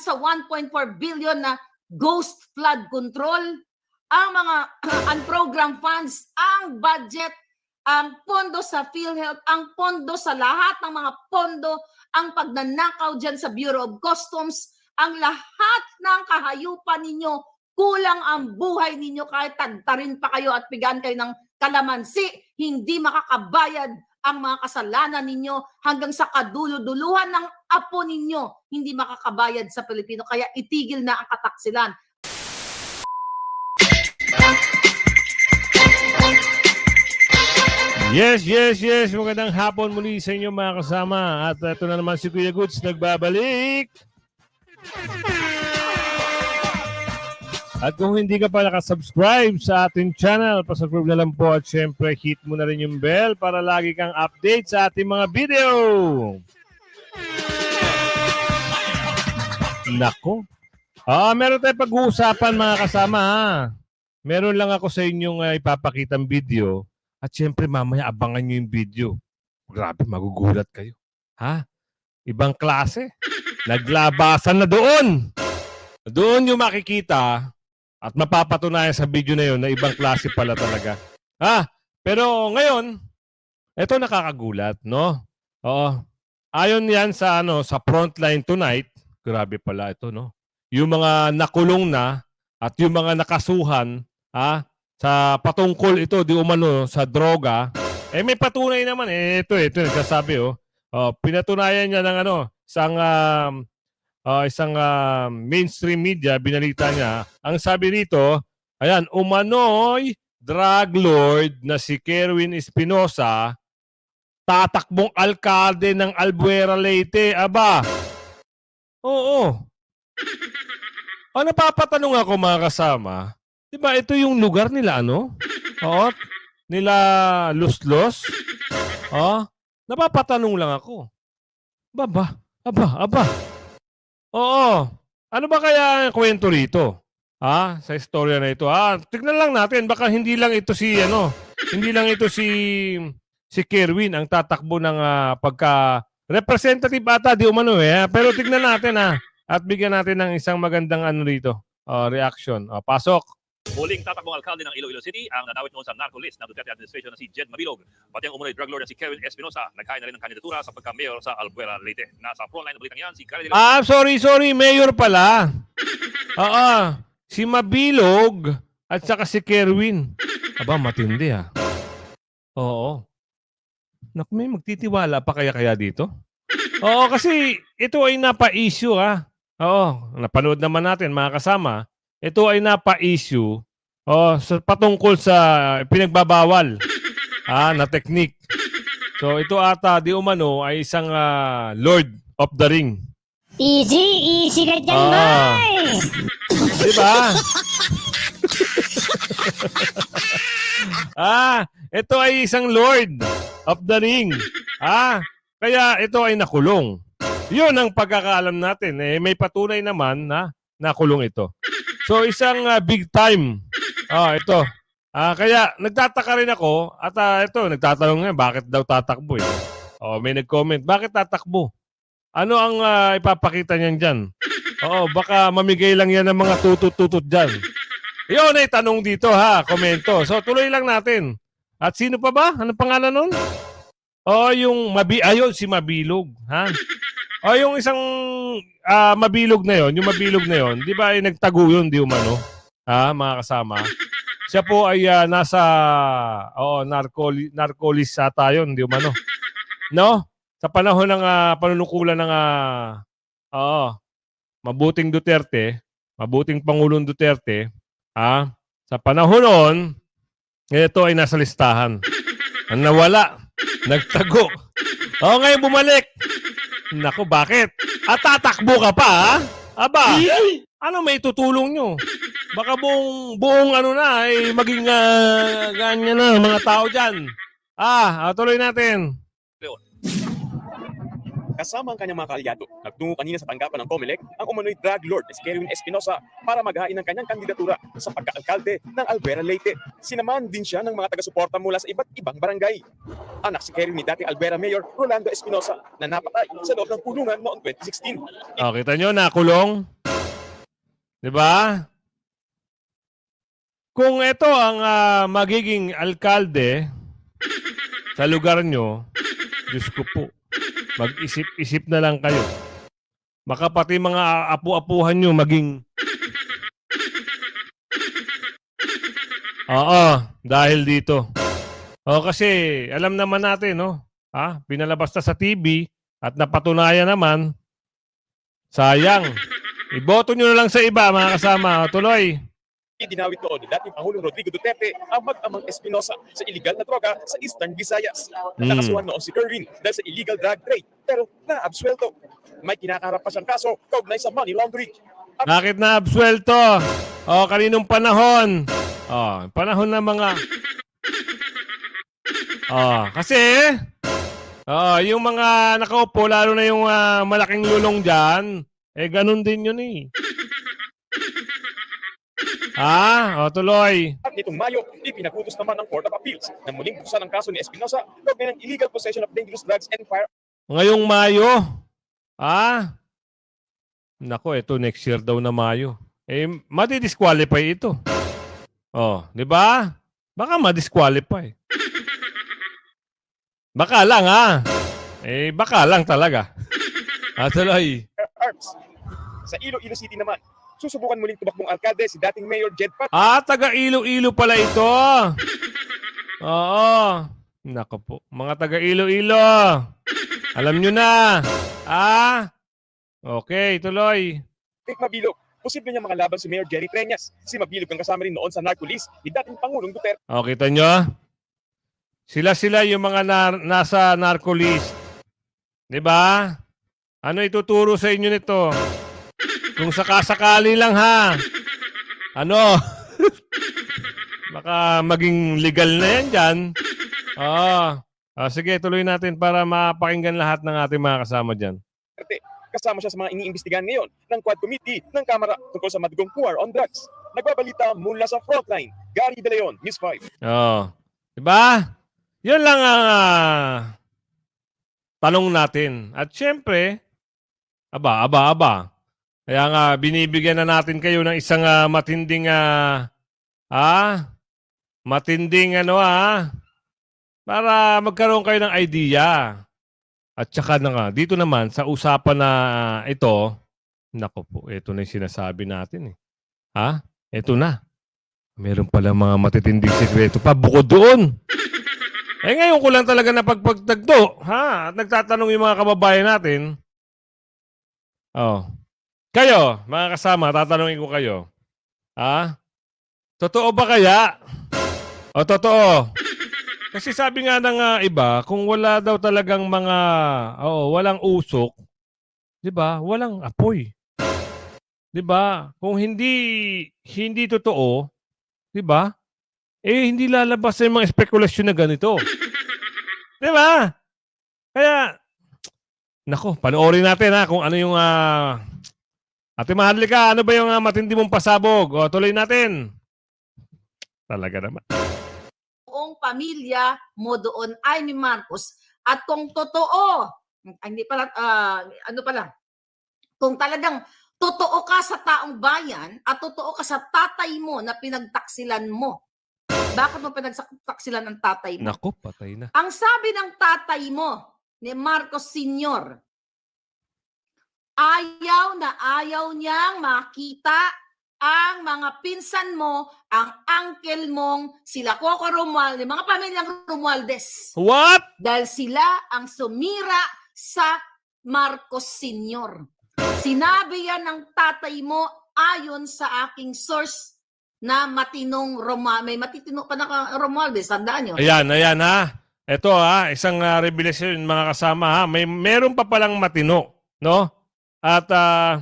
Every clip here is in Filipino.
sa 1.4 billion na ghost flood control, ang mga unprogrammed funds, ang budget, ang pondo sa PhilHealth, ang pondo sa lahat ng mga pondo, ang pagnanakaw dyan sa Bureau of Customs, ang lahat ng kahayupan ninyo, kulang ang buhay ninyo kahit tagtarin pa kayo at pigaan kayo ng kalamansi, hindi makakabayad ang mga kasalanan ninyo hanggang sa kaduluduluhan ng apo ninyo, hindi makakabayad sa Pilipino. Kaya itigil na ang kataksilan. Yes, yes, yes. Magandang hapon muli sa inyo mga kasama. At ito na naman si Kuya Goods nagbabalik. At kung hindi ka pa nakasubscribe sa ating channel, pasubscribe na lang po at syempre hit mo na rin yung bell para lagi kang update sa ating mga video. Nako. Ah, meron tayong pag-uusapan mga kasama ha. Meron lang ako sa inyong uh, ipapakitang video at syempre mamaya abangan nyo yung video. Grabe, magugulat kayo. Ha? Ibang klase. Naglabasan na doon. Doon yung makikita at mapapatunayan sa video na yun na ibang klase pala talaga. Ha? Pero ngayon, ito nakakagulat, no? Oo. Ayon yan sa ano sa frontline tonight, grabe pala ito, no? Yung mga nakulong na at yung mga nakasuhan, ha? sa patungkol ito di umano sa droga, eh may patunay naman eh ito ito nagsasabi oh. oh pinatunayan niya ng ano, isang um, ah, isang um, mainstream media binalita niya. Ang sabi rito, ayan, umano'y drug lord na si Kerwin Espinosa tatakbong alkalde ng Albuera Leyte. Aba. Oo. O napapatanong ako mga kasama, Di ba ito yung lugar nila ano? Oo. Nila Luslos? Oh, napapatanong lang ako. Baba, aba, aba. Oo. Ano ba kaya ang kwento rito? Ha? Sa istorya na ito. Ah, tignan lang natin baka hindi lang ito si ano, hindi lang ito si si Kerwin ang tatakbo ng ah, pagka representative ata di umano eh. ah. Pero tignan natin ha. At bigyan natin ng isang magandang ano rito. Oh, reaction. Oh, pasok. Muling tatakbong alkalde ng Iloilo City ang nadawit noon sa narco list ng Duterte administration na si Jed Mabilog. Pati ang umunoy drug lord na si Kevin Espinosa naghain na rin ng kandidatura sa pagka-mayor sa Albuera, Leyte. Nasa frontline ng balitang yan si Karen Ah, sorry, sorry. Mayor pala. Oo. Si Mabilog at saka si Kerwin. Aba, matindi ah. Oo. Naku, may magtitiwala pa kaya kaya dito? Oo, kasi ito ay napa-issue ah. Oo, napanood naman natin mga kasama. Ito ay napa-issue oh, sa patungkol sa pinagbabawal ah, na technique. So ito ata di umano ay isang ah, Lord of the Ring. Easy, easy ka dyan, Ah. boy! Di ba? ah, ito ay isang Lord of the Ring. Ah, kaya ito ay nakulong. Yun ang pagkakaalam natin. Eh, may patunay naman na nakulong ito. So, isang ah, big time. Ah, ito. Ah, kaya nagtataka rin ako at ah, ito, nagtatanong nga bakit daw tatakbo eh. Oh, may nag-comment, bakit tatakbo? Ano ang ah, ipapakita niyan diyan? Oo, baka mamigay lang yan ng mga tutut-tutut dyan. Yun ay tanong dito ha, komento. So tuloy lang natin. At sino pa ba? Ano pangalan nun? O yung mabi ayun si Mabilog, ha? O yung isang ah, mabilog na yon, yung mabilog na yon, 'di ba ay nagtago yun, di umano? Ha, mga kasama. Siya po ay ah, nasa oo, narcoli narcolis ata yun, di umano. No? Sa panahon ng ah, panunukulan ng ah, oo, mabuting Duterte, mabuting Pangulong Duterte, ha? Sa panahon noon, ito ay nasa listahan. Ang nawala, nagtago. O ngayon bumalik. Nako, bakit? At tatakbo ka pa, ha? Aba, ano may tutulong nyo? Baka buong, buong ano na, ay maging ah, ganyan na mga tao dyan. Ah, ah, tuloy natin. Kasama ang kanyang mga kaalyado. Nagtungo kanina sa tanggapan ng COMELEC ang umano'y drug lord na si Kerwin Espinosa para maghain ng kanyang kandidatura sa pagkaalkalde ng Albuera Leyte. Sinamahan din siya ng mga taga-suporta mula sa iba't ibang barangay. Anak si Kerwin ni dati Albuera Mayor Rolando Espinosa na napatay sa loob ng kulungan noong 2016. Oh, kita nyo, nakulong. Di ba? Kung ito ang ah, magiging alkalde sa lugar nyo, Diyos ko po, mag-isip-isip na lang kayo. Baka pati mga apu-apuhan nyo maging... Oo, dahil dito. O kasi alam naman natin, no? Ha? Pinalabas na sa TV at napatunayan naman Sayang. Iboto nyo na lang sa iba, mga kasama. Tuloy. Idinawit noon ni dating Pangulong Rodrigo Duterte ang mag-amang Espinosa sa illegal na droga sa Eastern Visayas. Mm. Nakasuhan noon si Kerwin dahil sa illegal drug trade pero naabswelto. May kinakaharap pa siyang kaso kaugnay sa money laundering. Bakit na absuelto? O, kaninong panahon? O, panahon ng mga... O, kasi... O, yung mga nakaupo, lalo na yung ah, malaking lulong dyan, eh, ganun din yun eh. Ha? O, tuloy. At nitong Mayo, ipinagutos naman ng Court of Appeals na muling buksan ang kaso ni Espinosa kaugnay ng illegal possession of dangerous drugs and fire Ngayong Mayo. Ah? Nako, ito next year daw na Mayo. Eh, madi-disqualify ito. Oh, di ba? Baka ma-disqualify. Baka lang ha. Eh, baka lang talaga. Ah, tuloy. arms. Sa Iloilo City naman, susubukan muling tumakbong alkalde si dating Mayor Jed Pat Ah, taga Iloilo pala ito. Oo. Nako po. Mga taga Iloilo. Alam nyo na. Ah? Okay, tuloy. Rick Mabilog. Posible niya makalaban si Mayor Jerry Treñas. Si Mabilog ang kasama rin noon sa narco-list ni dating Pangulong Duterte. O, kita nyo? Sila-sila yung mga nar- nasa narco list. Di ba? Ano ituturo sa inyo nito? Kung sakasakali lang ha. Ano? Baka maging legal na yan dyan. Oo. Ah, sige, tuloy natin para mapakinggan lahat ng ating mga kasama dyan. Kasama siya sa mga iniimbestigahan ngayon ng Quad Committee ng Kamara tungkol sa madugong war on drugs. Nagbabalita mula sa frontline, Gary De Leon, News 5. Oo. Diba? Yun lang ang ah, tanong natin. At syempre, aba, aba, aba. Kaya nga, binibigyan na natin kayo ng isang ah, matinding, ah, ah, matinding ano ah, para magkaroon kayo ng idea. At saka na nga, dito naman, sa usapan na ah, ito, nako po, ito na yung sinasabi natin eh. Ha? Ito na. Meron pala mga matitinding sekreto pa bukod doon. Eh ngayon ko lang talaga napagpagtagdo, ha? At nagtatanong yung mga kababayan natin. Oh. Kayo, mga kasama, tatanungin ko kayo. Ha? Totoo ba kaya? O totoo? Kasi sabi nga ng ah, iba, kung wala daw talagang mga, oo, walang usok, 'di ba? Walang apoy. 'Di ba? Kung hindi hindi totoo, 'di ba? Eh hindi lalabas yung mga spekulasyon na ganito. 'Di ba? Kaya nako, panoorin natin ha kung ano yung ah Ate Maharlika, ano ba yung ah, matindi mong pasabog? O tuloy natin. Talaga naman. buong pamilya mo doon ay ni Marcos at kung totoo ay, hindi pala ah, ano pala kung talagang totoo ka sa taong bayan at totoo ka sa tatay mo na pinagtaksilan mo bakit mo pinagtaksilan ang tatay mo Nako, patay na. ang sabi ng tatay mo ni Marcos Sr. ayaw na ayaw niyang makita ang mga pinsan mo, ang uncle mong, sila Coco Romualdez, mga pamilyang Romualdez. What? Dahil sila ang sumira sa Marcos Sr. Sinabi yan ng tatay mo ayon sa aking source na matinong Roma, may matitino pa na Romualdez, tandaan nyo. Ayan, ayan ha. Ito ha, isang uh, revelasyon mga kasama ha. May meron pa palang matino, no? At ah,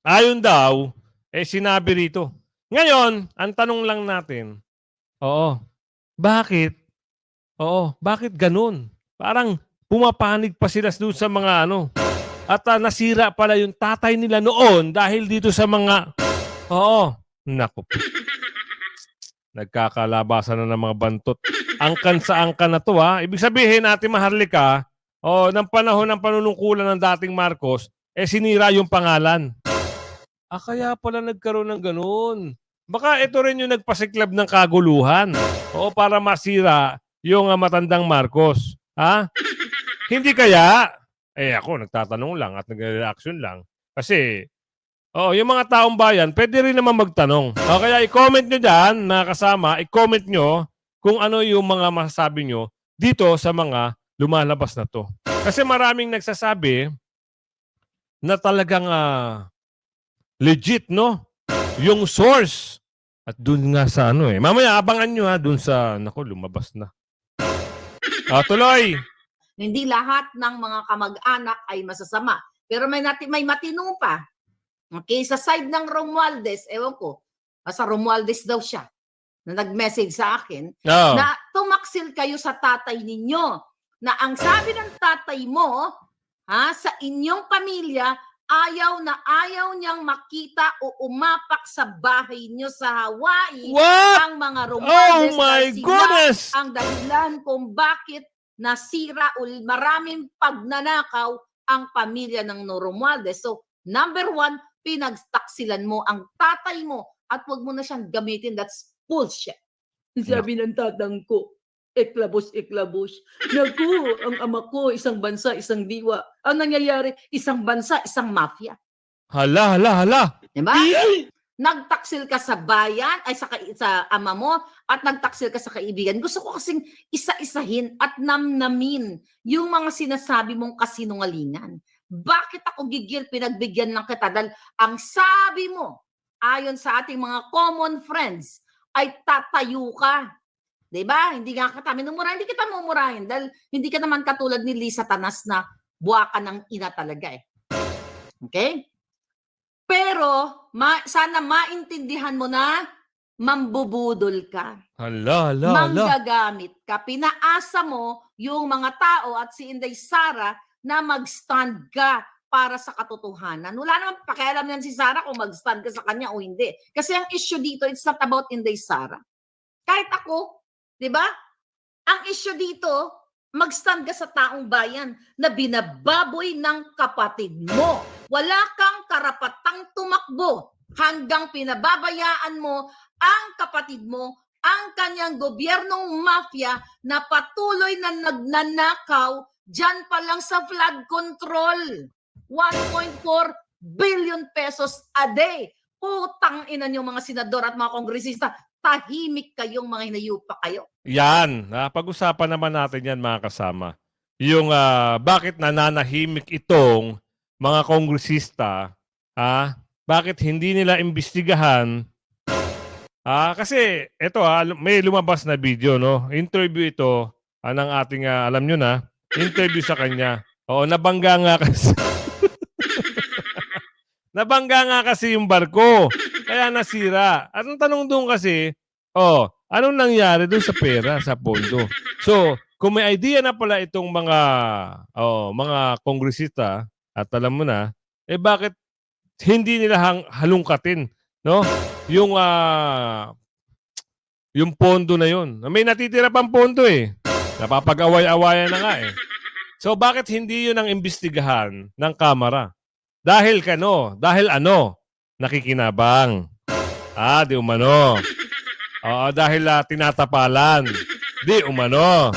ayon daw eh sinabi rito. Ngayon, ang tanong lang natin. Oo. Bakit? Oo, bakit ganun? Parang pumapanig pa sila doon sa mga ano. At ah, nasira pala yung tatay nila noon dahil dito sa mga... Oo. Naku. Nagkakalabasan na ng mga bantot. Angkan sa angkan na to ha. Ibig sabihin natin maharlika, oh, ng panahon ng panunungkulan ng dating Marcos, eh sinira yung pangalan. Ah, kaya pala nagkaroon ng ganun. Baka ito rin yung nagpasiklab ng kaguluhan. Oo, para masira yung ah, matandang Marcos. Ha? Hindi kaya? Eh ako, nagtatanong lang at nagre-reaction lang. Kasi, oh, yung mga taong bayan, pwede rin naman magtanong. O kaya i-comment nyo dyan, mga kasama, i-comment nyo kung ano yung mga masasabi nyo dito sa mga lumalabas na to. Kasi maraming nagsasabi na talagang ah, legit, no? Yung source. At dun nga sa ano eh. Mamaya abangan nyo ha, dun sa, nako, lumabas na. Ah, tuloy. Hindi lahat ng mga kamag-anak ay masasama. Pero may, nati, may matino pa. Okay, sa side ng Romualdez, ewan ko, ah, sa Romualdez daw siya, na nag-message sa akin, Oh. na tumaksil kayo sa tatay ninyo. Na ang sabi ng tatay mo, ha, sa inyong pamilya, ayaw na ayaw niyang makita o umapak sa bahay niyo sa Hawaii What? ang mga Oh Romualdez my na sila goodness! ang dahilan kung bakit nasira o maraming pagnanakaw ang pamilya ng Romualdez. So, number one, pinagtaksilan mo ang tatay mo at wag mo na siyang gamitin. That's bullshit. Sabi ng tatang ko, eklabos, eklabos. Naku, ang ama ko, isang bansa, isang diwa. Ang nangyayari, isang bansa, isang mafia. Hala, hala, hala. Diba? nagtaksil ka sa bayan ay sa, sa ama mo at nagtaksil ka sa kaibigan. Gusto ko kasing isa-isahin at namnamin yung mga sinasabi mong kasinungalingan. Bakit ako gigil pinagbigyan lang kita? Dahil ang sabi mo, ayon sa ating mga common friends, ay tatayo ka. 'Di ba? Hindi nga kita minumura, hindi kita mumurahin dahil hindi ka naman katulad ni Lisa Tanas na buwakan ng ina talaga eh. Okay? Pero ma- sana maintindihan mo na mambubudol ka. Hala, hala, hala. Manggagamit ka. Pinaasa mo yung mga tao at si Inday Sara na mag-stand ka para sa katotohanan. Wala naman pakialam yan si Sara kung mag-stand ka sa kanya o hindi. Kasi ang issue dito, it's not about Inday Sara. Kahit ako, di ba? Ang issue dito, mag-stand ka sa taong bayan na binababoy ng kapatid mo. Wala kang karapatang tumakbo hanggang pinababayaan mo ang kapatid mo, ang kanyang gobyernong mafia na patuloy na nagnanakaw dyan pa lang sa flood control. 1.4 billion pesos a day. Putang ina niyo mga senador at mga kongresista, tahimik kayong mga hinayupa kayo. Yan. Ah, pag-usapan naman natin yan mga kasama. Yung ah, bakit nananahimik itong mga kongresista, ah, bakit hindi nila imbestigahan? Ah, kasi ito ah, may lumabas na video no. Interview ito ah, ng ating ah, alam nyo na, interview sa kanya. Oo, nabangga nga kasi. nabangga nga kasi yung barko. Kaya nasira. At ang tanong doon kasi, oh, anong nangyari doon sa pera, sa pondo? So, kung may idea na pala itong mga oh, mga kongresista at alam mo na, eh bakit hindi nila hang, halungkatin, no? Yung ah, yung pondo na yun. May natitira pang pondo eh. Napapag-away-awayan na nga eh. So bakit hindi yun ang imbestigahan ng Kamara? Dahil kano? Dahil ano? Nakikinabang. Ah, di umano. Oo, dahil ah, tinatapalan. Di umano.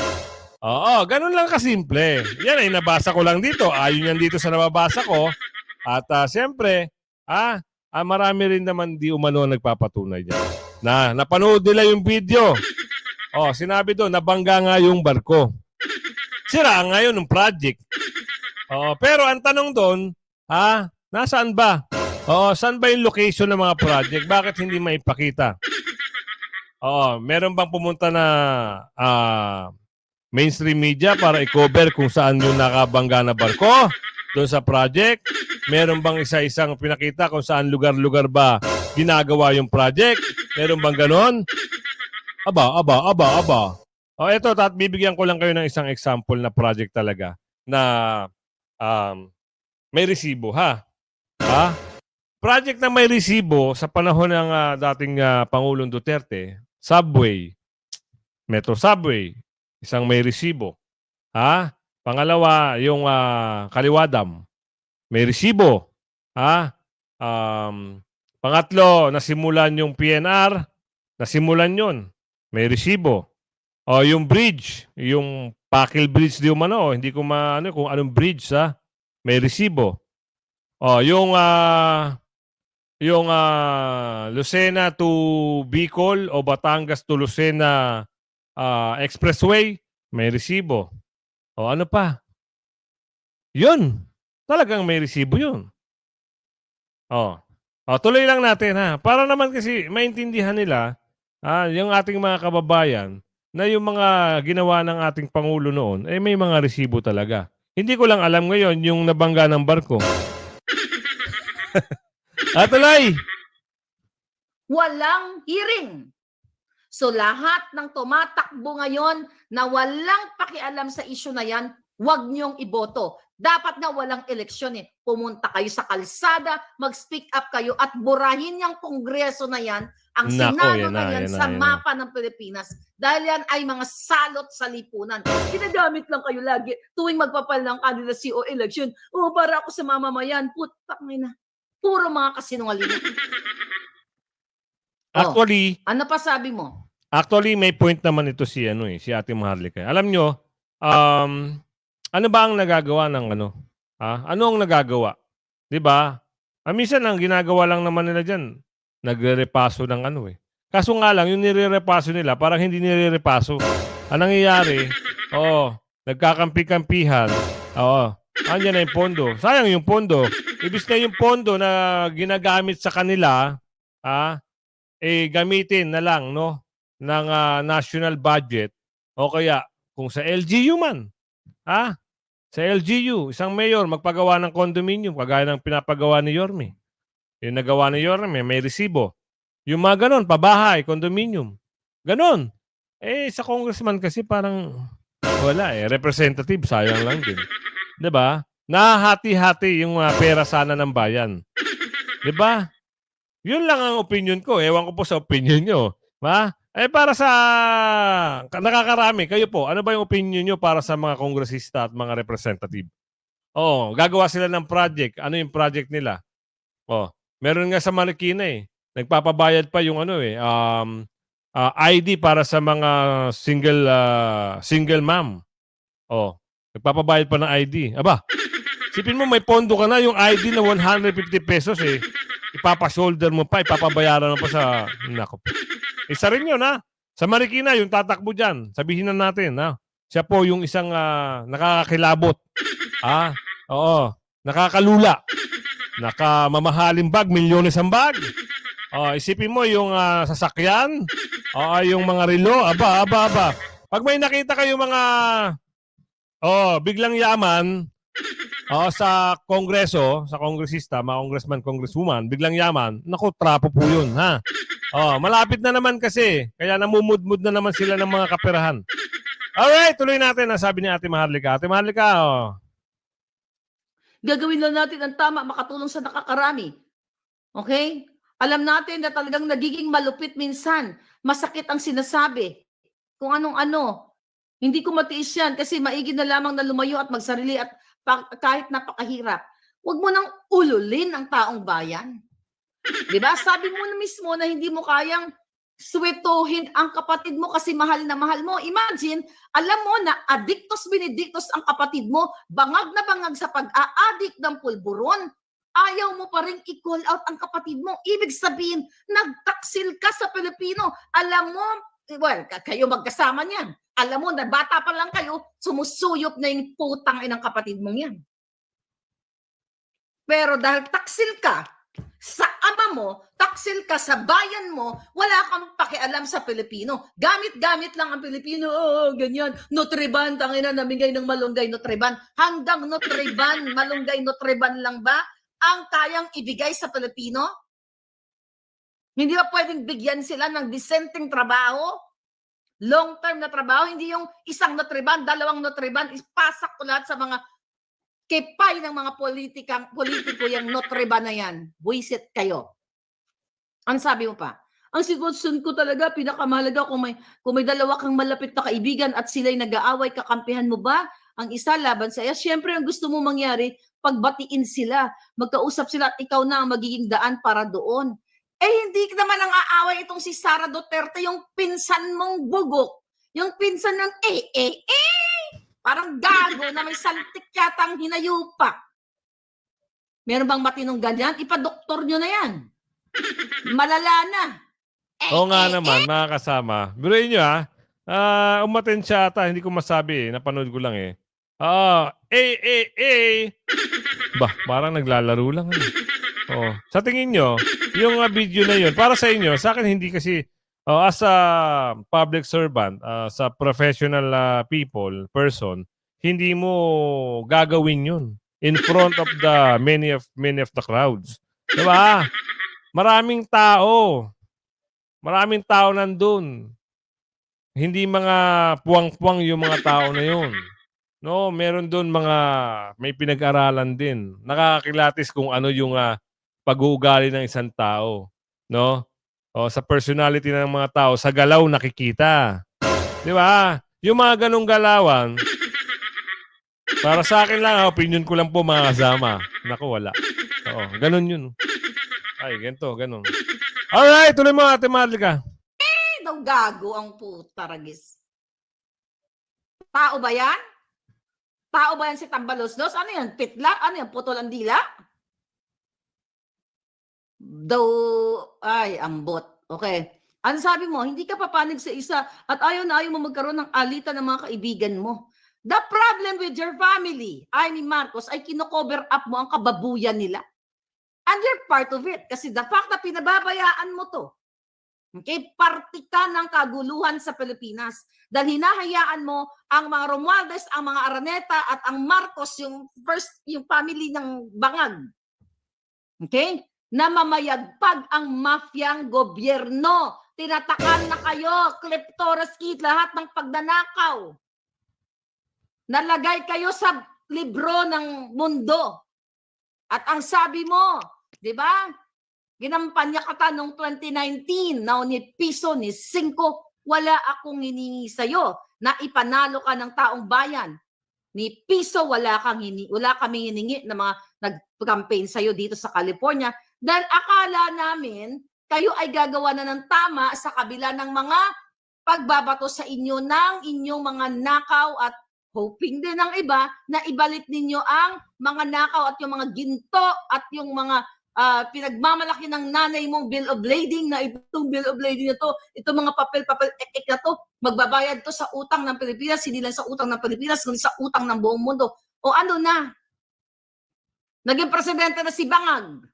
Oo, ganun lang kasimple. Yan ay nabasa ko lang dito. Ayon yan dito sa nababasa ko. At ah, siyempre, ah, ah, marami rin naman di umano ang nagpapatunay dyan. Na, napanood nila yung video. Oh, sinabi doon, nabangga nga yung barko. Sira ngayon ng project. Oh, pero ang tanong doon, ha, nasaan ba? Oo, saan ba yung location ng mga project? Bakit hindi maipakita? Oo, meron bang pumunta na ah, mainstream media para i-cover kung saan yung nakabangga na barko doon sa project? Meron bang isa-isang pinakita kung saan lugar-lugar ba ginagawa yung project? Meron bang ganon? Aba, aba, aba, aba. O eto, tat bibigyan ko lang kayo ng isang example na project talaga na um, may resibo ha. Ha? Project na may resibo sa panahon ng ah, dating ah, Pangulong Duterte, Subway, Metro Subway, isang may resibo. Ha? Pangalawa, yung ah, Kaliwadam, may resibo. Ha? Um, pangatlo, nasimulan yung PNR, nasimulan yun. May resibo. O yung bridge, yung Pakil Bridge di umano, hindi ko maano kung anong bridge ha. May resibo. O yung ah yung ah, Lucena to Bicol o Batangas to Lucena ah, Expressway, may resibo. O ano pa? Yun. Talagang may resibo yun. O. O, tuloy lang natin ha. Para naman kasi maintindihan nila ah, yung ating mga kababayan na yung mga ginawa ng ating Pangulo noon, eh may mga resibo talaga. Hindi ko lang alam ngayon yung nabangga ng barko. At tuloy! walang hearing. So lahat ng tumatakbo ngayon na walang pakialam sa issue na yan, wag niyong iboto. Dapat nga walang eleksyon eh. Pumunta kayo sa kalsada, mag-speak up kayo at burahin yung kongreso na yan, ang Nako, Senado yan na na, yan yan sa yan na. mapa ng Pilipinas. Dahil yan ay mga salot sa lipunan. Ginagamit lang kayo lagi tuwing magpapal ng candidacy o election. O para ako sa mamamayan, putak na. Puro mga kasinungalingan. Oh. Actually, Ano pa sabi mo? Actually, may point naman ito si ano eh, si Ate Maharlika. Alam nyo, um, ano ba ang nagagawa ng ano? Ha? Ano ang nagagawa? 'Di ba? Ah, minsan ang ginagawa lang naman nila diyan, nagre-repaso ng ano eh. Kaso nga lang, yung nire-repaso nila, parang hindi nire-repaso. Ang nangyayari, oo, nagkakampi-kampihan. Oo, andyan na yung pondo. Sayang yung pondo. Ibig na yung pondo na ginagamit sa kanila, ah, eh gamitin na lang, no? ng ah, national budget o kaya kung sa LGU man, ha? Sa LGU, isang mayor magpagawa ng condominium kagaya ng pinapagawa ni Yorme. Yung nagawa ni Yorme, may resibo. Yung mga ganon, pabahay, condominium. Ganon. Eh, sa congressman kasi parang wala eh. Representative, sayang lang din. 'Di ba? Nahati-hati yung ah, pera sana ng bayan. 'Di ba? Yun lang ang opinion ko. Ewan ko po sa opinion nyo. Ha? Eh para sa nakakarami, kayo po, ano ba yung opinion nyo para sa mga kongresista at mga representative? Oo, gagawa sila ng project. Ano yung project nila? Oh, meron nga sa Marikina eh. Nagpapabayad pa yung ano eh, um, ah, ID para sa mga single ah, single mom. Oh, nagpapabayad pa ng ID. Aba, sipin mo may pondo ka na yung ID na 150 pesos eh. Ipapa-shoulder mo pa, ipapabayaran mo pa sa... Nako. Isa rin yun, ha? Sa Marikina, yung tatakbo dyan, sabihin na natin, ha? Siya po yung isang ah, nakakakilabot. Ah, oo. Nakakalula. Nakamamahaling bag, milyones ang bag. Oh, isipin mo yung ah, sasakyan, o yung mga relo, aba, aba, aba. Pag may nakita kayo mga oh, biglang yaman, oh, sa kongreso, sa kongresista, mga congressman, congresswoman, biglang yaman, naku, trapo po yun, ha? Oh, malapit na naman kasi. Kaya namumudmud na naman sila ng mga kaperahan. Alright, tuloy natin ang sabi ni Ate Maharlika. Ate Maharlika, oh. Gagawin lang natin ang tama, makatulong sa nakakarami. Okay? Alam natin na talagang nagiging malupit minsan. Masakit ang sinasabi. Kung anong ano. Hindi ko matiis yan kasi maigi na lamang na lumayo at magsarili at kahit napakahirap. Huwag mo nang ululin ang taong bayan. Di ba? Sabi mo na mismo na hindi mo kayang swetuhin ang kapatid mo kasi mahal na mahal mo. Imagine, alam mo na addictus benedictus ang kapatid mo, bangag na bangag sa pag-a-addict ng pulburon, ayaw mo pa rin i-call out ang kapatid mo. Ibig sabihin, nagtaksil ka sa Pilipino. Alam mo, well, ka- kayo magkasama niyan. Alam mo na bata pa lang kayo, sumusuyop na yung putang inang kapatid mong yan. Pero dahil taksil ka sa ama mo, taksil ka sa bayan mo, wala kang pakialam sa Pilipino. Gamit-gamit lang ang Pilipino. Oo, ganyan. Notreban, tangina, namigay ng malunggay Notreban. Hanggang Notreban, malunggay Notreban lang ba ang kayang ibigay sa Pilipino? Hindi ba pwedeng bigyan sila ng disenteng trabaho? Long-term na trabaho, hindi yung isang Nutriban, dalawang Nutriban, ipasak ko lahat sa mga kipay ng mga politikang, politiko yung Nutriban na yan. Buisit kayo. Ang sabi mo pa, ang sitwasyon ko talaga, pinakamahalaga kung may, kung may dalawa kang malapit na kaibigan at sila'y nag-aaway, kakampihan mo ba? Ang isa laban sa iya. Siyempre, ang gusto mo mangyari, pagbatiin sila, magkausap sila at ikaw na ang magiging daan para doon. Eh, hindi naman ang aaway itong si Sara Duterte, yung pinsan mong bugok. Yung pinsan ng eh, eh, eh. Parang gago na may saltik yatang hinayupa. Meron bang matinong ganyan? Ipadoktor nyo na yan. Malala na. Eh, Oo nga eh, naman, mga kasama. Biruin nyo ha. Ah, umaten siya ata, hindi ko masabi eh. Napanood ko lang eh. Ah, eh, eh, eh. Bah, parang naglalaro lang. Ano. Oh. Sa tingin nyo, yung ah, video na yun, para sa inyo, sa akin hindi kasi, oh, as a public servant, ah, sa professional ah, people, person, hindi mo gagawin yun in front of the many of many of the crowds. Diba? Maraming tao. Maraming tao nandun. Hindi mga puwang-puwang yung mga tao na yun. No, meron doon mga may pinag-aralan din. Nakakakilatis kung ano yung ah, pag-uugali ng isang tao, no? O sa personality ng mga tao, sa galaw nakikita. 'Di ba? Yung mga ganong galawan, para sa akin lang, ah, opinion ko lang po mga kasama. Naku, wala. Oo, ganun yun. Ay, ganito, ganun. Alright, tuloy mo ate Marlica. Eh, daw gago ang puta ragis. Tao ba yan? Tao ba yan si Tambaloslos? Ano yan? Pitla? Ano yan? Putol ang dila? Daw, ay, ambot. Okay. Ano sabi mo? Hindi ka papanig sa isa at ayaw na ayaw mo magkaroon ng alitan ng mga kaibigan mo. The problem with your family, I ni Marcos, ay kino-cover up mo ang kababuyan nila. And you're part of it. Kasi the fact na pinababayaan mo to, Okay, party ka ng kaguluhan sa Pilipinas. Dahil hinahayaan mo ang mga Romualdez, ang mga Araneta at ang Marcos, yung first, yung family ng Bangag. Okay? Na mamayagpag ang mafyang gobyerno. Tinatakan na kayo, kleptoraskit, lahat ng pagnanakaw. Nalagay kayo sa libro ng mundo. At ang sabi mo, di ba? Ginampanya ka ta noong 2019, na ni piso ni 5, wala akong hiningi sa'yo na ipanalo ka ng taong bayan. Ni piso wala kang hini, wala kami hiningi na mga nag-campaign sa'yo dito sa California dahil akala namin kayo ay gagawa na ng tama sa kabila ng mga pagbabato sa inyo ng inyong mga nakaw at hoping din ng iba na ibalik ninyo ang mga nakaw at yung mga ginto at yung mga ah, pinagmamalaki ng nanay mong bill of lading na itong bill of lading na to, itong mga papel-papel ek na to, magbabayad to sa utang ng Pilipinas, hindi lang sa utang ng Pilipinas, kundi sa utang ng buong mundo. O ano na? Naging presidente na si Bangag.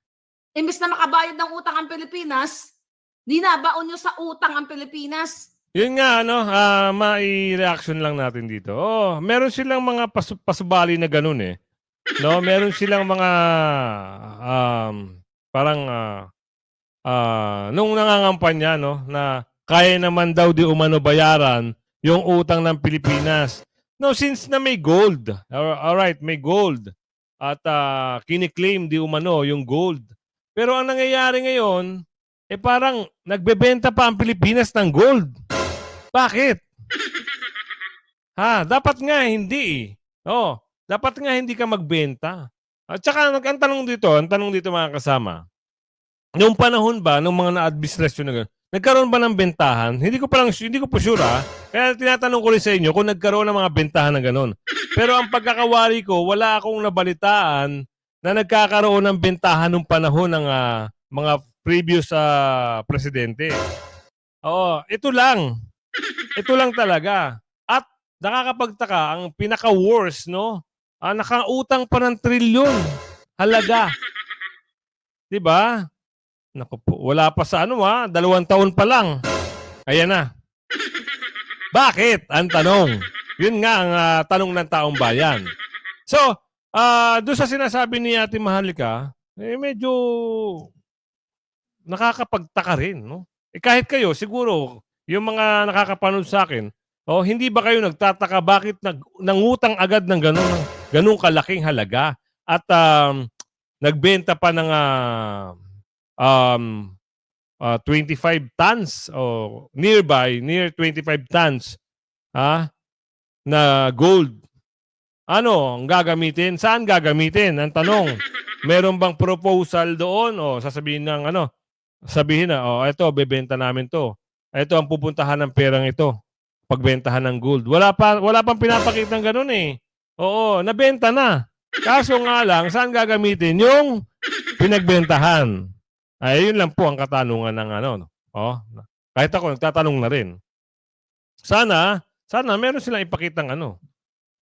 Imbis na makabayad ng utang ang Pilipinas, dinabaon nyo sa utang ang Pilipinas. Yun nga, ano, ah, mai-reaction lang natin dito. Oh, meron silang mga pasu- pasubali na ganun eh. No, meron silang mga um, parang ah, ah, nung nangangampanya no na kaya naman daw di umano bayaran yung utang ng Pilipinas. No, since na may gold. all- Alright, may gold. At ah, kiniklaim di umano yung gold. Pero ang nangyayari ngayon, eh parang nagbebenta pa ang Pilipinas ng gold. Bakit? ha, dapat nga hindi eh. Oh, dapat nga hindi ka magbenta. At saka ang tanong dito, ang tanong dito mga kasama, noong panahon ba, nung mga na-administrasyon na gano'n, nagkaroon ba ng bentahan? Hindi ko pa lang, hindi ko po sure ah. Kaya tinatanong ko rin sa inyo kung nagkaroon ng mga bentahan ng gano'n. Pero ang pagkakawari ko, wala akong nabalitaan na nagkakaroon ng bentahan nung panahon ng ah, mga previous ah, presidente. Oo, ito lang. Ito lang talaga. At nakakapagtaka, ang pinaka-worst, no? Ah, nakautang pa ng trilyon halaga. 'Di ba? Naku po, wala pa sa ano ha, dalawang taon pa lang. Ayan na. Bakit? Ang tanong. Yun nga ang ah, tanong ng taong bayan. So, ah doon sa sinasabi ni Ate Mahalika, eh medyo nakakapagtaka rin, no? Eh kahit kayo, siguro, yung mga nakakapanood sa akin, oh, hindi ba kayo nagtataka bakit nag, nangutang agad ng ganun, ng ganung kalaking halaga at um, nagbenta pa ng ah, um, ah, 25 tons o nearby, near 25 tons ah, na gold. Ano ang gagamitin? Saan gagamitin? Ang tanong, meron bang proposal doon o sasabihin ng ano, sabihin na, oh, ito, bebenta namin to. Ito ang pupuntahan ng perang ito. Pagbentahan ng gold. Wala pa wala pang pinapakita ng ganun eh. Oo, nabenta na. Kaso nga lang, saan gagamitin yung pinagbentahan? Ay, yun lang po ang katanungan ng ano. no? Oh, kahit ako nagtatanong na rin. Sana, sana meron silang ipakitang ano.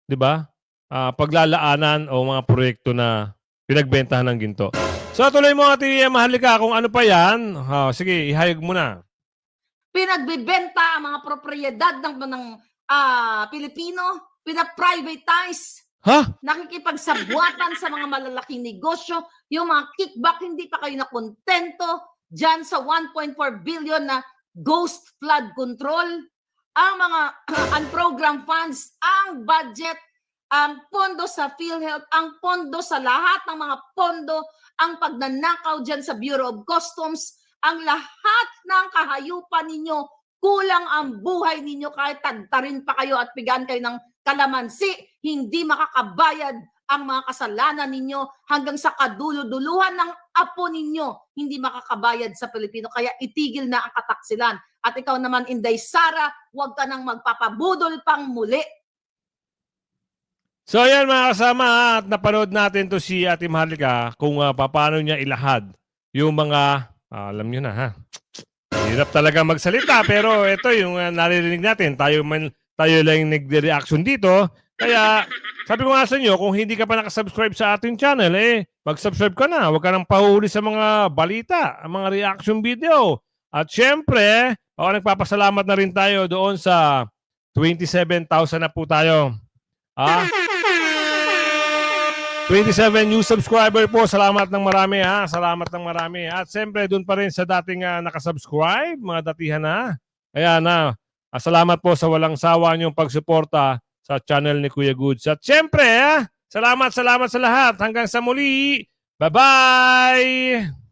'Di ba? Ah, paglalaanan o mga proyekto na pinagbentahan ng ginto. So tuloy mo ati mahalika kung ano pa 'yan. Ah, sige, ihayag mo na. Pinagbibenta ang mga propriedad ng, ng ah, Pilipino, pinaprivatize, Ha? nakikipagsabwatan sa mga malalaking negosyo, yung mga kickback, hindi pa kayo nakontento dyan sa 1.4 billion na ghost flood control, ang mga unprogrammed funds, ang budget, ang pondo sa PhilHealth, ang pondo sa lahat ng mga pondo, ang pagnanakaw dyan sa Bureau of Customs, ang lahat ng kahayupan ninyo, kulang ang buhay ninyo kahit tagtarin pa kayo at pigaan kayo ng kalamansi, hindi makakabayad ang mga kasalanan ninyo hanggang sa kaduluduluhan ng apo ninyo, hindi makakabayad sa Pilipino. Kaya itigil na ang kataksilan. At ikaw naman, Inday Sara, huwag ka nang magpapabudol pang muli. So ayan mga kasama at napanood natin to si Ate Mahalika kung uh, paano niya ilahad yung mga, ah, alam niyo na ha, hirap talaga magsalita pero ito yung uh, naririnig natin, tayo, man, tayo lang nagre-reaction dito. Kaya sabi ko nga sa inyo, kung hindi ka pa nakasubscribe sa ating channel, eh, mag-subscribe ka na. Huwag ka nang pahuli sa mga balita, mga reaction video. At syempre, oh, nagpapasalamat na rin tayo doon sa 27,000 na po tayo. Ah, 27 new subscriber po. Salamat ng marami ha. Salamat ng marami. At siyempre, doon pa rin sa dating uh, nakasubscribe, mga datihan na. Kaya na, ah, salamat po sa walang sawa niyong pagsuporta sa channel ni Kuya Goods. At siyempre, ah, salamat, salamat sa lahat. Hanggang sa muli. Bye-bye!